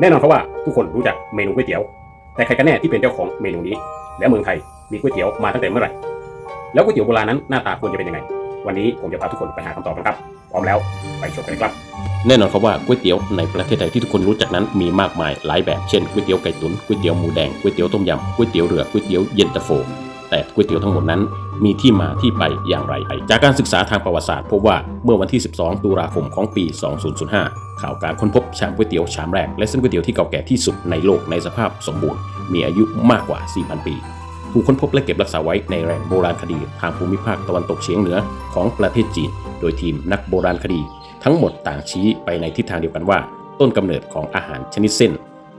แน่นอนครับว่าทุกคนรู้จักเมนูก๋วยเตี๋ยว แต่ใครกันแน่ที่เป็นเจ้าของเมนูนี้ และเมืองไทยมีก๋วยเตี๋ยวมาตั้งแต่เมื่อไหร่ แล้วก๋วยเตี๋ยวโบราณนั้นหน้าตาควรจะเป็นยังไง วันนี้ผมจะพาทุกคนไปหาคำตอบกันครับ พร้อมแล้วไปชมกันเลยครับ แน่นอนครับว่าก๋วยเตี๋ยวในประเทศไทยที่ทุกคนรู้จักนั้นมีมากมายหลายแบบ เช่นก๋วยเตี๋ยวไก่ตุ๋นก๋วยเตี๋ยวหมูแดงก๋วยเตี๋ยวต้มยำก๋วยเตี๋ยวเรือก๋วยเตี๋ยวเย็นตาโฟ แต่ก๋วยเตี๋ยวทั้งหมดนั้นมีที่มาที่ไปอย่างไรจากการศึกษาทางประวัติศาสตร์พบว่าเมื่อวันที่ 12 ตุลาคมของปี 2005 ข่าวการค้นพบชามก๋วยเตี๋ยวชามแรก และเส้นก๋วยเตี๋ยวที่เก่าแก่ที่สุดในโลกในสภาพสมบูรณ์ มีอายุมากกว่า 4,000 ปีถูกค้นพบและเก็บรักษาไว้ในแหล่งโบราณคดีทางภูมิภาคตะวันตกเฉียงเหนือของประเทศจีน โดยทีมนักโบราณคดี ทั้งหมดต่างชี้ไปในทิศทางเดียวกันว่า ต้นกำเนิดของอาหารชนิดเส้น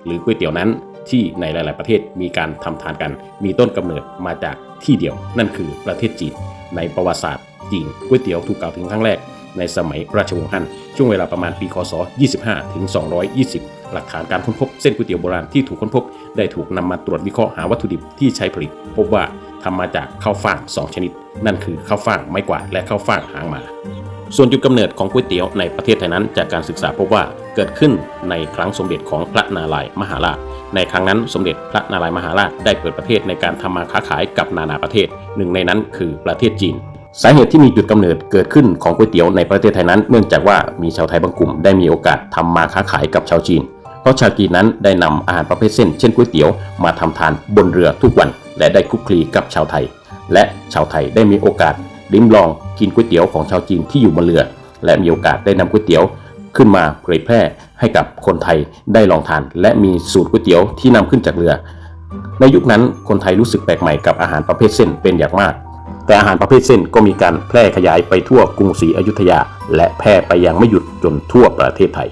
หรือก๋วยเตี๋ยวนั้น ที่ในหลาย ๆ ประเทศมีการทำทานกัน มีต้นกำเนิดมาจากที่เดียว นั่นคือประเทศจีน ในประวัติศาสตร์จีนก๋วยเตี๋ยวถูกกล่าวถึงครั้งแรกในสมัยราชวงศ์ฮั่น ช่วงเวลาประมาณปี คศ 25 ถึง 220 หลักฐานการค้นพบเส้นก๋วยเตี๋ยวโบราณที่ถูกค้นพบ ได้ถูกนำมาตรวจวิเคราะห์หาวัตถุดิบที่ใช้ผลิต พบว่าทำมาจากข้าวฟ่าง 2 ชนิด นั่นคือข้าวฟ่างไม้กวาดและข้าวฟ่างหางหมา ส่วนจุดกำเนิดของก๋วยเตี๋ยวในประเทศไทยนั้น จากการศึกษาพบว่า เกิดขึ้นในครั้งสมเด็จของพระนารายมหาราช ในครั้งนั้นสมเด็จพระนารายมหาราชได้เปิดประเทศในการทำมาค้าขายกับนานาประเทศ หนึ่งในนั้นคือประเทศจีนสาเหตุที่มีจุดกำเนิดเกิดขึ้นของก๋วยเตี๋ยวในประเทศไทยนั้น เนื่องจากว่ามีชาวไทยบางกลุ่มได้มีโอกาสทำมาค้าขายกับชาวจีน เพราะชาวจีนนั้นได้นำอาหารประเภทเส้นเช่นก๋วยเตี๋ยวมาทำทานบนเรือทุกวัน และได้คุกคลีกับชาวไทย และชาวไทยได้มีโอกาสลิ้มลองกินก๋วยเตี๋ยวของชาวจีนที่อยู่บนเรือ และมีโอกาสได้นำก๋วยเตี๋ยว ขึ้นมาเผยแพร่ให้กับคนไทยได้ลองทาน และมีสูตรก๋วยเตี๋ยวที่นำขึ้นจากเรือ ในยุคนั้นคนไทยรู้สึกแปลกใหม่กับอาหารประเภทเส้นเป็นอย่างมาก แต่อาหารประเภทเส้นก็มีการแพร่ขยายไปทั่วกรุงศรีอยุธยา และแพร่ไปยังไม่หยุดจนทั่วประเทศไทย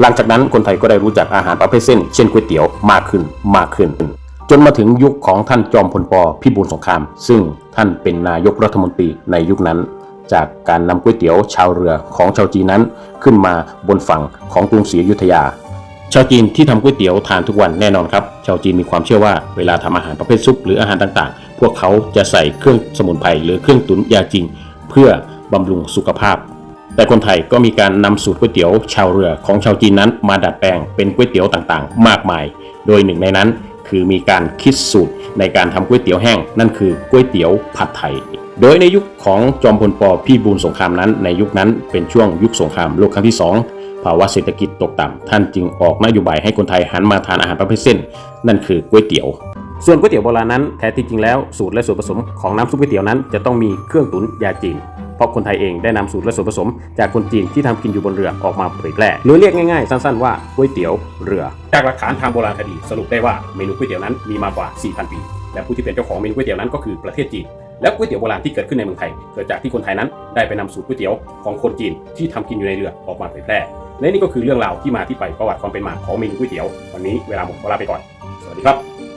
หลังจากนั้นคนไทยก็ได้รู้จักอาหารประเภทเส้น เช่นก๋วยเตี๋ยวมากขึ้นมากขึ้น จนมาถึงยุคของท่านจอมพลปพิบูลสงคราม ซึ่งท่านเป็นนายกรัฐมนตรีในยุคนั้น จากการนำก๋วยเตี๋ยวชาวเรือของชาวจีนนั้น ขึ้นมาบนฝั่งของกรุงศรีอยุธยา ชาวจีนที่ทำก๋วยเตี๋ยวทานทุกวันแน่นอนครับ ชาวจีนมีความเชื่อว่าเวลาทำอาหารประเภทซุปหรืออาหารต่างๆ พวกเขาจะใส่เครื่องสมุนไพรหรือเครื่องตุ๋นยาจีนเพื่อบำรุงสุขภาพ แต่คนไทยก็มีการนำสูตรก๋วยเตี๋ยวชาวเรือของชาวจีนนั้นมาดัดแปลงเป็นก๋วยเตี๋ยวต่างๆ มากมาย โดยหนึ่งในนั้นคือมีการคิดสูตรในการทำก๋วยเตี๋ยวแห้ง นั่นคือก๋วยเตี๋ยวผัดไทยโดยในยุคของจอมพลปพี่บูลสงครามนั้น ในยุคนั้นเป็นช่วงยุคสงครามโลกครั้งที่สองภาวะเศรษฐกิจตกต่ำท่านจึงออกนโยบายให้คนไทยหันมาทานอาหารประเภทเส้น นั่นคือก๋วยเตี๋ยว ส่วนก๋วยเตี๋ยวโบราณนั้นแท้ที่จริงแล้วสูตรและส่วนผสมของน้ำซุปก๋วยเตี๋ยวนั้นจะต้องมีเครื่องตุ๋นยาจีนเพราะคนไทยเองได้นำสูตรและส่วนผสม จากคนจีนที่ทำกินอยู่บนเรือออกมาเผยแพร่หรือเรียกง่ายๆ สั้นๆว่าก๋วยเตี๋ยวเรือ จากหลักฐานทางโบราณคดีสรุปได้ว่าเมนูก๋วยเตี๋ยวนั้นมีมากว่า 4,000 ปี และผู้ที่เป็นเจ้าของเมนูก๋วยเตี๋ยวนั้นก็คือประเทศจีน และก๋วยเตี๋ยวโบราณที่เกิดขึ้นในเมืองไทย เกิดจากที่คนไทยนั้นได้ไปนำสูตรก๋วยเตี๋ยวของคนจีนที่ทำกินอยู่ในเรือออกมาเผยแพร่และนี่ก็คือเรื่องราวที่มาที่ไปประวัติความเป็นมาของเมนูก๋วยเตี๋ยววันนี้เวลาหมดขอลาไปก่อน สวัสดีครับ